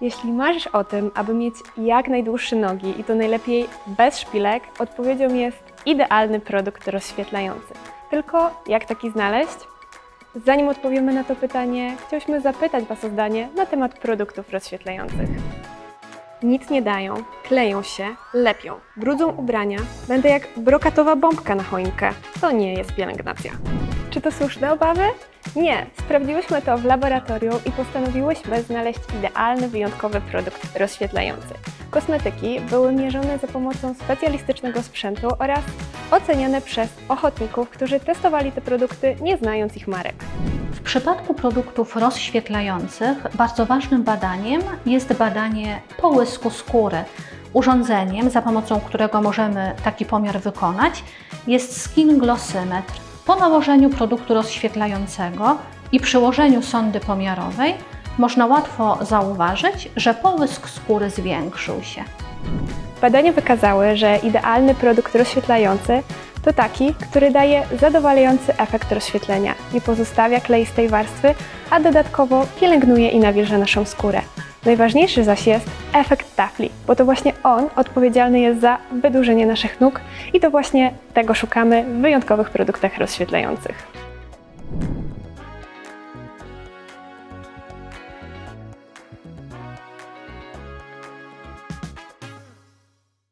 Jeśli marzysz o tym, aby mieć jak najdłuższe nogi i to najlepiej bez szpilek, odpowiedzią jest idealny produkt rozświetlający. Tylko jak taki znaleźć? Zanim odpowiemy na to pytanie, chcieliśmy zapytać Was o zdanie na temat produktów rozświetlających. Nic nie dają, kleją się, lepią, brudzą ubrania, będę jak brokatowa bombka na choinkę. To nie jest pielęgnacja. Czy to słuszne obawy? Nie, sprawdziłyśmy to w laboratorium i postanowiłyśmy znaleźć idealny, wyjątkowy produkt rozświetlający. Kosmetyki były mierzone za pomocą specjalistycznego sprzętu oraz oceniane przez ochotników, którzy testowali te produkty, nie znając ich marek. W przypadku produktów rozświetlających bardzo ważnym badaniem jest badanie połysku skóry. Urządzeniem, za pomocą którego możemy taki pomiar wykonać, jest skin glossymetr. Po nałożeniu produktu rozświetlającego i przyłożeniu sondy pomiarowej można łatwo zauważyć, że połysk skóry zwiększył się. Badania wykazały, że idealny produkt rozświetlający to taki, który daje zadowalający efekt rozświetlenia, nie pozostawia kleistej warstwy, a dodatkowo pielęgnuje i nawilża naszą skórę. Najważniejszy zaś jest efekt tafli, bo to właśnie on odpowiedzialny jest za wydłużenie naszych nóg i to właśnie tego szukamy w wyjątkowych produktach rozświetlających.